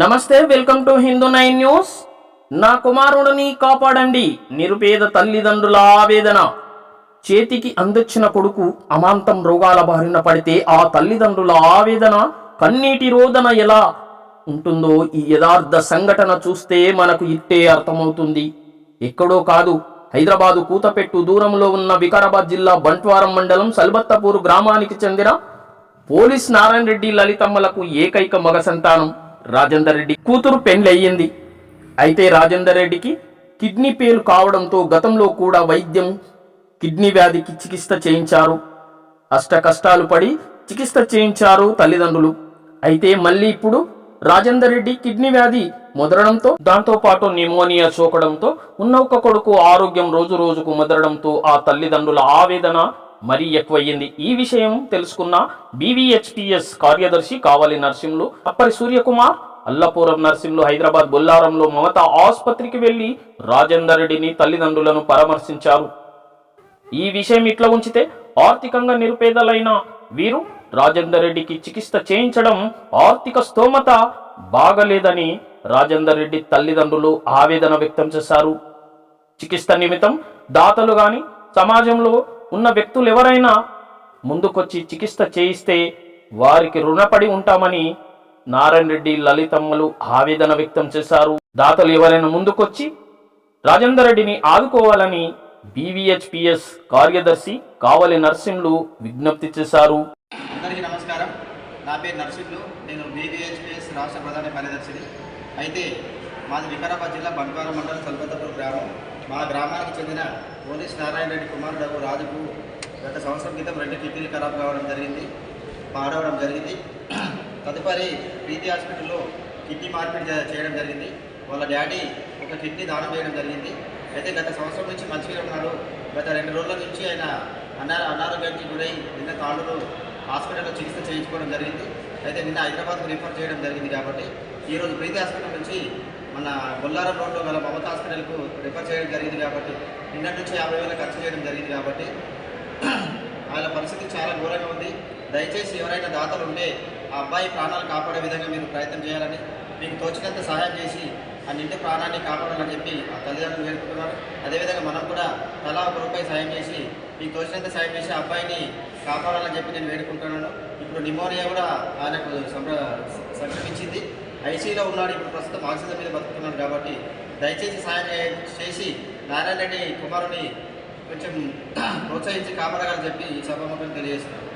నమస్తే welcome to Hindu nine news. నా కుమారుడిని కాపాడండి నిరుపేద తల్లిదండ్రుల ఆవేదన. చేతికి అందొచ్చిన కొడుకు అమాంతం రోగాల బారిన పడితే ఆ తల్లిదండ్రుల ఆవేదన కన్నీటి రోదన ఎలా ఉంటుందో ఈ యథార్థ సంఘటన చూస్తే మనకు ఇట్టే అర్థమవుతుంది. ఎక్కడో కాదు హైదరాబాదు కూతపెట్టు దూరంలో ఉన్న వికారాబాద్ జిల్లా బంట్వారం మండలం సల్బత్తపూర్ గ్రామానికి చెందిన పోలీస్ నారాయణ రెడ్డి లలితమ్మలకు ఏకైక మగ సంతానం. రాజేందర్ రెడ్డి కూతురు పెండ్లయ్యింది అయితే రాజేందర్ రెడ్డికి కిడ్నీ పేలు కావడంతో గతంలో కూడా వైద్యం కిడ్నీ వ్యాధికి చికిత్స చేయించారు. అష్ట కష్టాలు పడి చికిత్స చేయించారు తల్లిదండ్రులు. అయితే మళ్ళీ ఇప్పుడు రాజేందర్ రెడ్డి కిడ్నీ వ్యాధి ముదరడంతో దాంతో పాటు న్యూమోనియా సోకడంతో ఉన్న ఒక కొడుకు ఆరోగ్యం రోజు రోజుకు ముదరడంతో ఆ తల్లిదండ్రుల ఆవేదన మరీ ఎక్కువయ్యింది. ఈ విషయం తెలుసుకున్న బీవీహెచ్పిఎస్ కార్యదర్శి కావలి నర్సింలు అప్పటి సూర్యకుమార్ అల్లపురం నర్సింలు హైదరాబాద్ బొల్లారంలో మమత ఆసుపత్రికి వెళ్ళి రాజేందర్ రెడ్డిని తల్లిదండ్రులను పరామర్శించారు. ఈ విషయం ఇట్లా ఉంచితే ఆర్థికంగా నిరుపేదలైన వీరు రాజేందర్ రెడ్డికి చికిత్స చేయించడం ఆర్థిక స్తోమత బాగలేదని రాజేందర్ రెడ్డి తల్లిదండ్రులు ఆవేదన వ్యక్తం చేశారు. చికిత్స నిమిత్తం దాతలు గాని సమాజంలో ఉన్న వ్యక్తులు ఎవరైనా ముందుకొచ్చి చికిత్స చేయిస్తే వారికి రుణపడి ఉంటామని నారాయణ రెడ్డి లలితమ్మలు ఆవేదన వ్యక్తం చేశారు. దాతలు ఎవరైనా ముందుకొచ్చి రాజేందర్ రెడ్డిని ఆదుకోవాలని బీవీహెచ్పిఎస్ కార్యదర్శి కావలి నర్సింహులు విజ్ఞప్తి చేశారు. అందరికీ నమస్కారం. నా పేరు నర్సింహులు. నేను బీవీహెచ్పిఎస్ రాష్ట్ర ప్రధాన కార్యదర్శిని. అయితే మాది వికారాబాద్ జిల్లా బంగారం మండలం సల్పతపూర్ గ్రామం. మా గ్రామానికి చెందిన పోలీస్ నారాయణ రెడ్డి కుమారుడు రాజుకు గత సంవత్సరం క్రితం రెండు కిడ్నీలు ఖరాబ్ కావడం జరిగింది పాడవడం జరిగింది. తదుపరి ప్రీతి హాస్పిటల్లో కిడ్నీ మార్పిడి చేయడం జరిగింది. వాళ్ళ డాడీ ఒక కిడ్నీ దానం చేయడం జరిగింది. అయితే గత సంవత్సరం నుంచి మంచిగా ఉన్నాడు. గత రెండు రోజుల నుంచి ఆయన అనా అనారోగ్యానికి గురై నిన్న తాళ్ళలో హాస్పిటల్లో చికిత్స చేయించుకోవడం జరిగింది. అయితే నిన్న హైదరాబాద్కు రిఫర్ చేయడం జరిగింది కాబట్టి ఈరోజు ప్రీతి హాస్పిటల్ నుంచి మన బొల్లారం రోడ్లో గల మమత హాస్పిటల్కు రిఫర్ చేయడం జరిగింది కాబట్టి నిన్నటి నుంచి యాభై వేలు ఖర్చు చేయడం జరిగింది కాబట్టి వాళ్ళ పరిస్థితి చాలా ఘోరంగా ఉంది. దయచేసి ఎవరైనా దాతలు ఉంటే ఆ అబ్బాయి ప్రాణాలు కాపాడే విధంగా మీరు ప్రయత్నం చేయాలని మీకు తోచినంత సహాయం చేసి ఆ నింటి ప్రాణాన్ని కాపాడాలని చెప్పి ఆ తల్లిదండ్రులు వేడుకుంటున్నారు. అదేవిధంగా మనం కూడా తలా ఒక రూపాయి సాయం చేసి మీకు తోచినంత సాయం చేసి ఆ అబ్బాయిని కాపాడాలని చెప్పి నేను వేడుకుంటున్నాను. ఇప్పుడు నిమోనియా కూడా ఆయనకు సంప్ర సంక్రమించింది. ఐసీలో ఉన్నాడు ఇప్పుడు ప్రస్తుతం ఆక్సిజన్ మీద బతుకుతున్నాడు కాబట్టి దయచేసి సాయం చేసి నారాయణ రెడ్డి కుమారుని కొంచెం ప్రోత్సహించి కాపాడగలని చెప్పి ఈ సభాముఖం తెలియజేస్తున్నారు.